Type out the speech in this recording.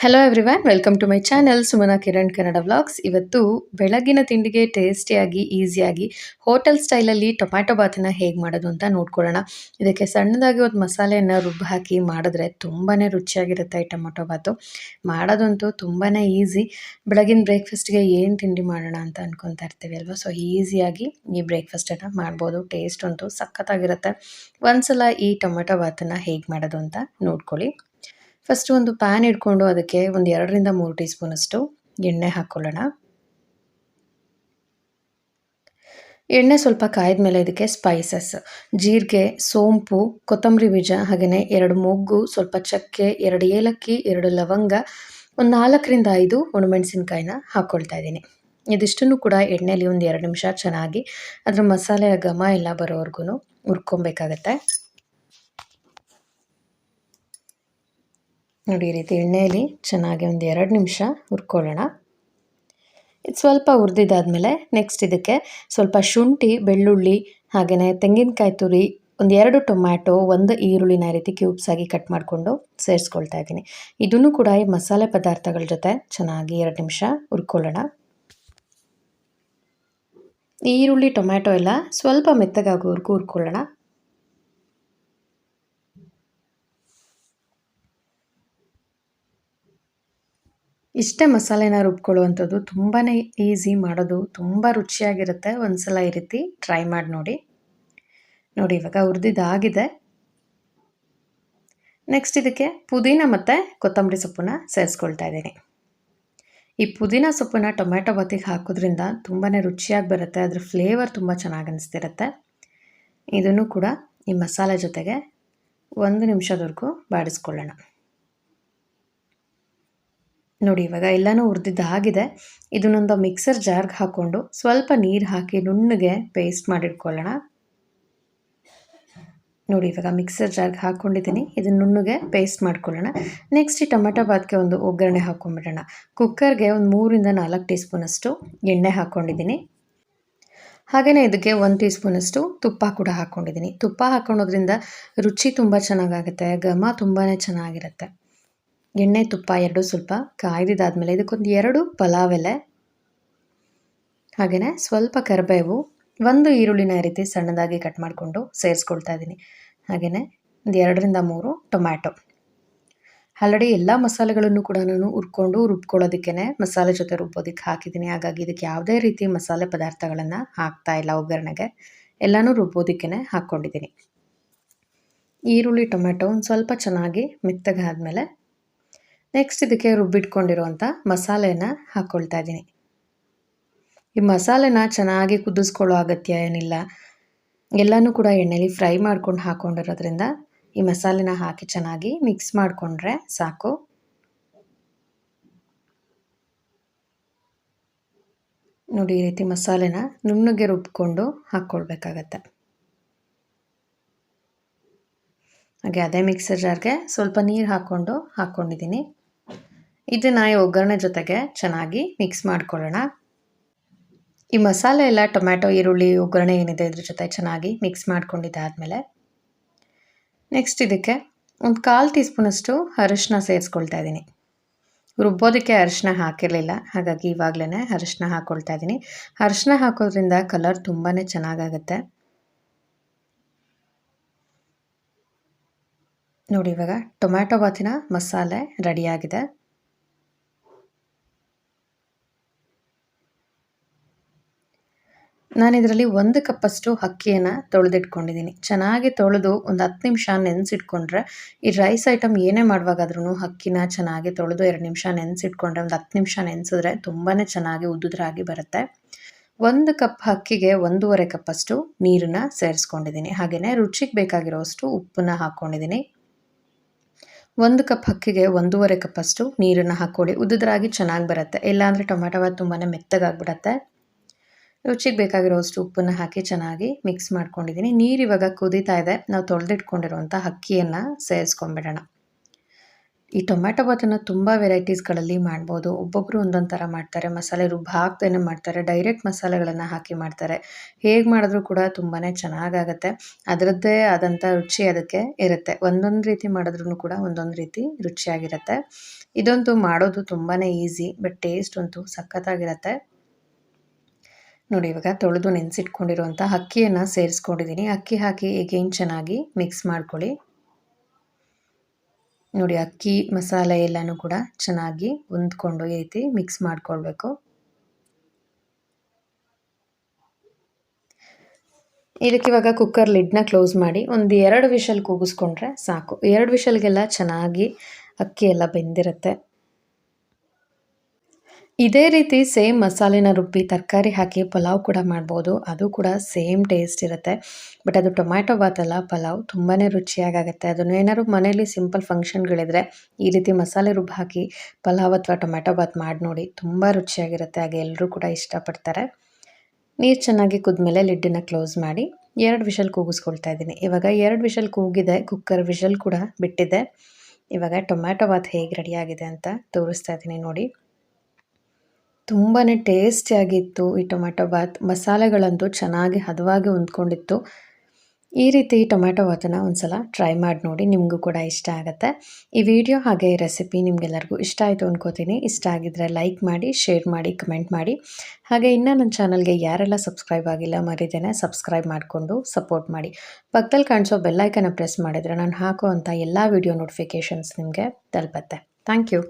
Hello everyone welcome to my channel Sumana Kiran Kannada vlogs ಇವತ್ತು ಬೆಳಗಿನ ತಿಂಡಿಗೆ ಟೇಸ್ಟಿಯಾಗಿ ಈಸಿಯಾಗಿ ಹೋಟೆಲ್ ಸ್ಟೈಲಲ್ಲಿ ಟೊಮ್ಯಾಟೊ ಬಾತನ್ನ ಹೇಗೆ ಮಾಡೋದು ಅಂತ ನೋಡ್ಕೊಳ್ಳೋಣ. ಇದಕ್ಕೆ ಸಣ್ಣದಾಗಿ ಒಂದು ಮಸಾಲೆಯನ್ನು ರುಬ್ಬಿ ಹಾಕಿ ಮಾಡಿದ್ರೆ ತುಂಬಾ ರುಚಿಯಾಗಿರುತ್ತೆ ಈ ಟೊಮೊಟೊ ಬಾತು ಮಾಡೋದಂತೂ ತುಂಬಾ ಈಸಿ ಬೆಳಗಿನ ಬ್ರೇಕ್ಫಾಸ್ಟ್ಗೆ ಏನು ತಿಂಡಿ ಮಾಡೋಣ ಅಂತ ಅನ್ಕೊತಾ ಇರ್ತೀವಿ ಅಲ್ವಾ? ಸೊ ಈಸಿಯಾಗಿ ಈ ಬ್ರೇಕ್ಫಾಸ್ಟನ್ನು ಮಾಡ್ಬೋದು. ಟೇಸ್ಟ್ ಅಂತೂ ಸಖತ್ತಾಗಿರುತ್ತೆ. ಒಂದ್ಸಲ ಈ ಟೊಮೆಟೊ ಬಾತನ್ನು ಹೇಗೆ ಮಾಡೋದು ಅಂತ ನೋಡ್ಕೊಳ್ಳಿ. ಫಸ್ಟ್ ಒಂದು ಪ್ಯಾನ್ ಇಟ್ಕೊಂಡು ಅದಕ್ಕೆ ಒಂದು ಎರಡರಿಂದ ಮೂರು ಟೀ ಸ್ಪೂನಷ್ಟು ಎಣ್ಣೆ ಹಾಕ್ಕೊಳ್ಳೋಣ ಎಣ್ಣೆ ಸ್ವಲ್ಪ ಕಾಯ್ದ ಮೇಲೆ ಇದಕ್ಕೆ ಸ್ಪೈಸಸ್ ಜೀರಿಗೆ, ಸೋಂಪು, ಕೊತ್ತಂಬರಿ ಬೀಜ ಹಾಗೆಯೇ ಎರಡು ಮೊಗ್ಗು, ಸ್ವಲ್ಪ ಚಕ್ಕೆ, ಎರಡು ಏಲಕ್ಕಿ, ಎರಡು ಲವಂಗ, ಒಂದು ನಾಲ್ಕರಿಂದ ಐದು ಒಣಮೆಣಸಿನ್ಕಾಯಿನ ಹಾಕ್ಕೊಳ್ತಾ ಇದ್ದೀನಿ. ಇದಿಷ್ಟನ್ನು ಕೂಡ ಎಣ್ಣೆಯಲ್ಲಿ ಒಂದು ಎರಡು ನಿಮಿಷ ಚೆನ್ನಾಗಿ ಅದರ ಮಸಾಲೆಯ ಘಮ ಎಲ್ಲ ಬರೋವರೆಗೂ ಹುರ್ಕೊಬೇಕಾಗತ್ತೆ. ನೋಡಿ ಈ ರೀತಿ ಎಣ್ಣೆಯಲ್ಲಿ ಚೆನ್ನಾಗಿ ಒಂದು ಎರಡು ನಿಮಿಷ ಹುರ್ಕೊಳ್ಳೋಣ. ಇದು ಸ್ವಲ್ಪ ಹುರಿದಿದ್ದಾದಮೇಲೆ ನೆಕ್ಸ್ಟ್ ಇದಕ್ಕೆ ಸ್ವಲ್ಪ ಶುಂಠಿ, ಬೆಳ್ಳುಳ್ಳಿ ಹಾಗೆಯೇ ತೆಂಗಿನಕಾಯಿ ತುರಿ, ಒಂದು ಎರಡು ಟೊಮ್ಯಾಟೊ, ಒಂದು ಈರುಳ್ಳಿನ ರೀತಿ ಕ್ಯೂಬ್ಸ್ ಆಗಿ ಕಟ್ ಮಾಡಿಕೊಂಡು ಸೇರಿಸ್ಕೊಳ್ತಾ ಇದ್ದೀನಿ. ಇದನ್ನು ಕೂಡ ಈ ಮಸಾಲೆ ಪದಾರ್ಥಗಳ ಜೊತೆ ಚೆನ್ನಾಗಿ ಎರಡು ನಿಮಿಷ ಹುರ್ಕೊಳ್ಳೋಣ. ಈರುಳ್ಳಿ, ಟೊಮ್ಯಾಟೊ ಎಲ್ಲ ಸ್ವಲ್ಪ ಮೆತ್ತಗಾಗೋವರೆಗೂ ಹುರ್ಕೊಳ್ಳೋಣ. ಇಷ್ಟೇ ಮಸಾಲೆನ ರುಬ್ಕೊಳ್ಳುವಂಥದ್ದು ತುಂಬಾ ಈಸಿ ಮಾಡೋದು ತುಂಬ ರುಚಿಯಾಗಿರುತ್ತೆ. ಒಂದ್ಸಲ ಈ ರೀತಿ ಟ್ರೈ ಮಾಡಿ ನೋಡಿ. ನೋಡಿ ಇವಾಗ ಹುರಿದಿದ್ದಾಗಿದೆ. ನೆಕ್ಸ್ಟ್ ಇದಕ್ಕೆ ಪುದೀನ ಮತ್ತು ಕೊತ್ತಂಬರಿ ಸೊಪ್ಪನ್ನ ಸೇರಿಸ್ಕೊಳ್ತಾ ಇದ್ದೀನಿ. ಈ ಪುದೀನ ಸೊಪ್ಪನ್ನ ಟೊಮ್ಯಾಟೊ ಬತ್ತಿಗೆ ಹಾಕೋದ್ರಿಂದ ತುಂಬಾ ರುಚಿಯಾಗಿ ಬರುತ್ತೆ, ಅದ್ರ ಫ್ಲೇವರ್ ತುಂಬ ಚೆನ್ನಾಗಿ ಅನಿಸ್ತಿರುತ್ತೆ. ಇದನ್ನು ಕೂಡ ಈ ಮಸಾಲೆ ಜೊತೆಗೆ ಒಂದು ನಿಮಿಷದವರೆಗೂ ಬಾಡಿಸ್ಕೊಳ್ಳೋಣ. ನೋಡಿ, ಇವಾಗ ಎಲ್ಲನೂ ಹುರಿದಿದ್ದಾಗಿದೆ ಇದನ್ನೊಂದು ಮಿಕ್ಸರ್ ಜಾರ್ಗೆ ಹಾಕ್ಕೊಂಡು ಸ್ವಲ್ಪ ನೀರು ಹಾಕಿ ನುಣ್ಣಗೆ ಪೇಸ್ಟ್ ಮಾಡಿಟ್ಕೊಳ್ಳೋಣ. ನೋಡಿ, ಇವಾಗ ಮಿಕ್ಸರ್ ಜಾರ್ಗೆ ಹಾಕ್ಕೊಂಡಿದ್ದೀನಿ ಇದನ್ನು ನುಣ್ಣಗೆ ಪೇಸ್ಟ್ ಮಾಡ್ಕೊಳ್ಳೋಣ. ನೆಕ್ಸ್ಟ್ ಈ ಟೊಮೆಟೊ ಬಾತ್ಗೆ ಒಂದು ಒಗ್ಗರಣೆ ಹಾಕ್ಕೊಂಡ್ಬಿಡೋಣ ಕುಕ್ಕರ್ಗೆ ಒಂದು ಮೂರಿಂದ ನಾಲ್ಕು ಟೀ ಸ್ಪೂನಷ್ಟು ಎಣ್ಣೆ ಹಾಕ್ಕೊಂಡಿದ್ದೀನಿ ಹಾಗೆಯೇ ಇದಕ್ಕೆ ಒಂದು ಟೀ ಸ್ಪೂನಷ್ಟು ತುಪ್ಪ ಕೂಡ ಹಾಕ್ಕೊಂಡಿದ್ದೀನಿ ತುಪ್ಪ ಹಾಕ್ಕೊಳೋದ್ರಿಂದ ರುಚಿ ತುಂಬ ಚೆನ್ನಾಗಾಗುತ್ತೆ, ಘಮ ತುಂಬಾ ಚೆನ್ನಾಗಿರುತ್ತೆ. ಎಣ್ಣೆ ತುಪ್ಪ ಎರಡು ಸ್ವಲ್ಪ ಕಾಯ್ದಿದ್ದಾದಮೇಲೆ ಇದಕ್ಕೊಂದು ಎರಡು ಪಲಾವ್ ಎಲೆ ಹಾಗೆಯೇ ಸ್ವಲ್ಪ ಕರಿಬೇವು, ಒಂದು ಈರುಳ್ಳಿನ ರೀತಿ ಸಣ್ಣದಾಗಿ ಕಟ್ ಮಾಡಿಕೊಂಡು ಸೇರಿಸ್ಕೊಳ್ತಾ ಇದ್ದೀನಿ. ಹಾಗೆಯೇ ಒಂದು ಎರಡರಿಂದ ಮೂರು ಟೊಮ್ಯಾಟೊ. ಆಲ್ರೆಡಿ ಎಲ್ಲ ಮಸಾಲೆಗಳನ್ನು ಕೂಡ ನಾನು ಹುರ್ಕೊಂಡು ರುಬ್ಕೊಳ್ಳೋದಕ್ಕೆ ಮಸಾಲೆ ಜೊತೆ ರುಬ್ಬೋದಕ್ಕೆ ಹಾಕಿದ್ದೀನಿ. ಹಾಗಾಗಿ ಇದಕ್ಕೆ ಯಾವುದೇ ರೀತಿ ಮಸಾಲೆ ಪದಾರ್ಥಗಳನ್ನು ಹಾಕ್ತಾ ಇಲ್ಲ ಒಗ್ಗರಣೆಗೆ. ಎಲ್ಲನೂ ರುಬ್ಬೋದಕ್ಕೆ ಹಾಕ್ಕೊಂಡಿದ್ದೀನಿ. ಈರುಳ್ಳಿ ಟೊಮೆಟೊ ಒಂದು ಸ್ವಲ್ಪ ಚೆನ್ನಾಗಿ ಮೆತ್ತಗಾದ್ಮೇಲೆ ನೆಕ್ಸ್ಟ್ ಇದಕ್ಕೆ ರುಬ್ಬಿಟ್ಕೊಂಡಿರುವಂಥ ಮಸಾಲೆನ ಹಾಕ್ಕೊಳ್ತಾ ಇದ್ದೀನಿ. ಈ ಮಸಾಲೆನ ಚೆನ್ನಾಗಿ ಕುದಿಸ್ಕೊಳ್ಳೋ ಅಗತ್ಯ ಏನಿಲ್ಲ. ಎಲ್ಲನೂ ಕೂಡ ಎಣ್ಣೆಲಿ ಫ್ರೈ ಮಾಡ್ಕೊಂಡು ಹಾಕ್ಕೊಂಡಿರೋದ್ರಿಂದ ಈ ಮಸಾಲೆನ ಹಾಕಿ ಚೆನ್ನಾಗಿ ಮಿಕ್ಸ್ ಮಾಡಿಕೊಂಡ್ರೆ ಸಾಕು. ನೋಡಿ, ಈ ರೀತಿ ಮಸಾಲೆನ ನುಣ್ಣಗೆ ರುಬ್ಕೊಂಡು ಹಾಕ್ಕೊಳ್ಬೇಕಾಗತ್ತೆ ಹಾಗೆ ಅದೇ ಮಿಕ್ಸರ್ ಜಾರ್ಗೆ ಸ್ವಲ್ಪ ನೀರು ಹಾಕ್ಕೊಂಡು ಹಾಕ್ಕೊಂಡಿದ್ದೀನಿ ಇದನ್ನು ಈ ಒಗ್ಗರಣೆ ಜೊತೆಗೆ ಚೆನ್ನಾಗಿ ಮಿಕ್ಸ್ ಮಾಡ್ಕೊಳ್ಳೋಣ. ಈ ಮಸಾಲೆ ಎಲ್ಲ, ಟೊಮ್ಯಾಟೊ, ಈರುಳ್ಳಿ, ಒಗ್ಗರಣೆ ಏನಿದೆ ಇದ್ರ ಜೊತೆ ಚೆನ್ನಾಗಿ ಮಿಕ್ಸ್ ಮಾಡ್ಕೊಂಡಿದ್ದಾದಮೇಲೆ ನೆಕ್ಸ್ಟ್ ಇದಕ್ಕೆ ಒಂದು ಕಾಲು ಟೀ ಸ್ಪೂನಷ್ಟು ಅರಿಶಿನ ಸೇರಿಸ್ಕೊಳ್ತಾ ಇದ್ದೀನಿ. ರುಬ್ಬೋದಕ್ಕೆ ಅರಿಶಿನ ಹಾಕಿರಲಿಲ್ಲ, ಹಾಗಾಗಿ ಇವಾಗಲೇ ಅರಿಶಿನ ಹಾಕ್ಕೊಳ್ತಾ ಇದ್ದೀನಿ. ಅರಿಶಿನ ಹಾಕೋದ್ರಿಂದ ಕಲರ್ ತುಂಬಾ ಚೆನ್ನಾಗಾಗುತ್ತೆ. ನೋಡಿ ಇವಾಗ ಟೊಮ್ಯಾಟೊ ಬಾತಿನ ಮಸಾಲೆ ರೆಡಿಯಾಗಿದೆ ನಾನು ಇದರಲ್ಲಿ ಒಂದು ಕಪ್ಪಷ್ಟು ಅಕ್ಕಿಯನ್ನು ತೊಳೆದಿಟ್ಕೊಂಡಿದ್ದೀನಿ. ಚೆನ್ನಾಗಿ ತೊಳೆದು ಒಂದು ಹತ್ತು ನಿಮಿಷ ನೆನೆಸಿಟ್ಕೊಂಡ್ರೆ ಈ ರೈಸ್ ಐಟಮ್ ಏನೇ ಮಾಡುವಾಗಾದ್ರೂ ಅಕ್ಕಿನ ಚೆನ್ನಾಗಿ ತೊಳೆದು ಎರಡು ನಿಮಿಷ ನೆನೆಸಿಟ್ಕೊಂಡ್ರೆ ಒಂದು ಹತ್ತು ನಿಮಿಷ ನೆನೆಸಿದ್ರೆ ತುಂಬಾ ಚೆನ್ನಾಗಿ ಉದ್ದುದ್ರಾಗಿ ಬರುತ್ತೆ. ಒಂದು ಕಪ್ ಅಕ್ಕಿಗೆ ಒಂದೂವರೆ ಕಪ್ಪಷ್ಟು ನೀರನ್ನು ಸೇರಿಸ್ಕೊಂಡಿದ್ದೀನಿ. ಹಾಗೆಯೇ ರುಚಿಗೆ ಬೇಕಾಗಿರೋಷ್ಟು ಉಪ್ಪನ್ನ ಹಾಕ್ಕೊಂಡಿದ್ದೀನಿ ಒಂದು ಕಪ್ ಅಕ್ಕಿಗೆ ಒಂದೂವರೆ ಕಪ್ಪಷ್ಟು ನೀರನ್ನು ಹಾಕ್ಕೊಳ್ಳಿ. ಉದ್ದುದ್ರಾಗಿ ಚೆನ್ನಾಗಿ ಬರುತ್ತೆ. ಇಲ್ಲಾಂದರೆ ಟೊಮೆಟೊ ತುಂಬಾ ಮೆತ್ತಗಾಗ್ಬಿಡತ್ತೆ. ರುಚಿಗೆ ಬೇಕಾಗಿರೋಷ್ಟು ಉಪ್ಪನ್ನು ಹಾಕಿ ಚೆನ್ನಾಗಿ ಮಿಕ್ಸ್ ಮಾಡ್ಕೊಂಡಿದ್ದೀನಿ ನೀರು ಇವಾಗ ಕುದೀತಾ ಇದೆ. ನಾವು ತೊಳೆದಿಟ್ಕೊಂಡಿರುವಂಥ ಅಕ್ಕಿಯನ್ನು ಸೇರಿಸ್ಕೊಂಬಿಡೋಣ ಈ ಟೊಮ್ಯಾಟೊ ಬಾತನ್ನು ತುಂಬ ವೆರೈಟೀಸ್ಗಳಲ್ಲಿ ಮಾಡ್ಬೋದು. ಒಬ್ಬೊಬ್ಬರು ಒಂದೊಂದು ಥರ ಮಾಡ್ತಾರೆ. ಮಸಾಲೆ ರುಬ್ಬ ಹಾಕ್ದೇ ಮಾಡ್ತಾರೆ. ಡೈರೆಕ್ಟ್ ಮಸಾಲೆಗಳನ್ನು ಹಾಕಿ ಮಾಡ್ತಾರೆ. ಹೇಗೆ ಮಾಡಿದ್ರೂ ಕೂಡ ತುಂಬಾ ಚೆನ್ನಾಗಾಗತ್ತೆ. ಅದರದ್ದೇ ಆದಂಥ ರುಚಿ ಅದಕ್ಕೆ ಇರುತ್ತೆ. ಒಂದೊಂದು ರೀತಿ ಮಾಡಿದ್ರೂ ಕೂಡ ಒಂದೊಂದು ರೀತಿ ರುಚಿಯಾಗಿರುತ್ತೆ. ಇದಂತೂ ಮಾಡೋದು ತುಂಬಾ ಈಸಿ ಬಟ್ ಟೇಸ್ಟ್ ಅಂತೂ ಸಖತ್ತಾಗಿರುತ್ತೆ. ನೋಡಿ, ಇವಾಗ ತೊಳೆದು ನೆನೆಸಿಟ್ಕೊಂಡಿರುವಂಥ ಅಕ್ಕಿಯನ್ನು ಸೇರಿಸ್ಕೊಂಡಿದ್ದೀನಿ. ಅಕ್ಕಿ ಹಾಕಿ ಎಗೇನ್ ಚೆನ್ನಾಗಿ ಮಿಕ್ಸ್ ಮಾಡ್ಕೊಳ್ಳಿ. ನೋಡಿ, ಅಕ್ಕಿ, ಮಸಾಲೆ ಎಲ್ಲನೂ ಕೂಡ ಚೆನ್ನಾಗಿ ಹೊಂದ್ಕೊಂಡು ಐತಿ ಮಿಕ್ಸ್ ಮಾಡ್ಕೊಳ್ಬೇಕು. ಇದಕ್ಕೆ ಇವಾಗ ಕುಕ್ಕರ್ ಲಿಡ್ನ ಕ್ಲೋಸ್ ಮಾಡಿ ಒಂದು ಎರಡು ವಿಷಲ್ ಕೂಗಿಸ್ಕೊಂಡ್ರೆ ಸಾಕು. ಎರಡು ವಿಷಲ್ಗೆಲ್ಲ ಚೆನ್ನಾಗಿ ಅಕ್ಕಿ ಎಲ್ಲ ಬೆಂದಿರುತ್ತೆ. ಇದೇ ರೀತಿ ಸೇಮ್ ಮಸಾಲೆನ ರುಬ್ಬಿ ತರಕಾರಿ ಹಾಕಿ ಪಲಾವ್ ಕೂಡ ಮಾಡ್ಬೋದು. ಅದು ಕೂಡ ಸೇಮ್ ಟೇಸ್ಟ್ ಇರುತ್ತೆ. ಬಟ್ ಅದು ಟೊಮ್ಯಾಟೊ ಬಾತಲ್ಲ ಪಲಾವ್ ತುಂಬಾ ರುಚಿಯಾಗುತ್ತೆ ಅದನ್ನು ಏನಾದ್ರು ಮನೇಲಿ ಸಿಂಪಲ್ ಫಂಕ್ಷನ್ಗಳಿದ್ರೆ ಈ ರೀತಿ ಮಸಾಲೆ ರುಬ್ಬಿ ಹಾಕಿ ಪಲಾವ್ ಅಥವಾ ಟೊಮ್ಯಾಟೊ ಬಾತ್ ಮಾಡಿ ನೋಡಿ ತುಂಬ ರುಚಿಯಾಗಿರುತ್ತೆ. ಹಾಗೆ ಎಲ್ಲರೂ ಕೂಡ ಇಷ್ಟಪಡ್ತಾರೆ. ನೀರು ಚೆನ್ನಾಗಿ ಕುದ್ಮೇಲೆ ಲಿಡ್ಡನ್ನ ಕ್ಲೋಸ್ ಮಾಡಿ ಎರಡು ವಿಷಲ್ ಕೂಗಿಸ್ಕೊಳ್ತಾ ಇದ್ದೀನಿ. ಇವಾಗ ಎರಡು ವಿಷಲ್ ಕೂಗಿದೆ, ಕುಕ್ಕರ್ ವಿಷಲ್ ಕೂಡ ಬಿಟ್ಟಿದೆ. ಇವಾಗ ಟೊಮ್ಯಾಟೊ ಬಾತ್ ಹೇಗೆ ರೆಡಿಯಾಗಿದೆ ಅಂತ ತೋರಿಸ್ತಾ ಇದ್ದೀನಿ ನೋಡಿ. ತುಂಬಾ ಟೇಸ್ಟಿಯಾಗಿತ್ತು ಈ ಟೊಮ್ಯಾಟೊ ಬಾತ್ ಮಸಾಲೆಗಳಂತೂ ಚೆನ್ನಾಗಿ ಹದವಾಗಿ ಹೊಂದ್ಕೊಂಡಿತ್ತು. ಈ ರೀತಿ ಟೊಮ್ಯಾಟೊ ಬಾತನ್ನು ಒಂದ್ಸಲ ಟ್ರೈ ಮಾಡಿ ನೋಡಿ, ನಿಮಗೂ ಕೂಡ ಇಷ್ಟ ಆಗುತ್ತೆ. ಈ ವಿಡಿಯೋ ಹಾಗೆ ಈ ರೆಸಿಪಿ ನಿಮಗೆಲ್ಲರಿಗೂ ಇಷ್ಟ ಆಯಿತು ಅಂದ್ಕೋತೀನಿ ಇಷ್ಟ ಆಗಿದ್ದರೆ ಲೈಕ್ ಮಾಡಿ ಶೇರ್ ಮಾಡಿ ಕಮೆಂಟ್ ಮಾಡಿ. ಹಾಗೆ ಇನ್ನೂ ನನ್ನ ಚಾನಲ್ಗೆ ಯಾರೆಲ್ಲ ಸಬ್ಸ್ಕ್ರೈಬ್ ಆಗಿಲ್ಲ, ಮರಿದೇನೆ ಸಬ್ಸ್ಕ್ರೈಬ್ ಮಾಡಿಕೊಂಡು ಸಪೋರ್ಟ್ ಮಾಡಿ. ಪಕ್ಕದಲ್ಲಿ ಕಾಣಿಸೋ ಬೆಲ್ಲೈಕನ್ನ ಪ್ರೆಸ್ ಮಾಡಿದರೆ ನಾನು ಹಾಕೋ ಅಂಥ ಎಲ್ಲ ವಿಡಿಯೋ ನೋಟಿಫಿಕೇಷನ್ಸ್ ನಿಮಗೆ ತಲುಪತ್ತೆ. Thank you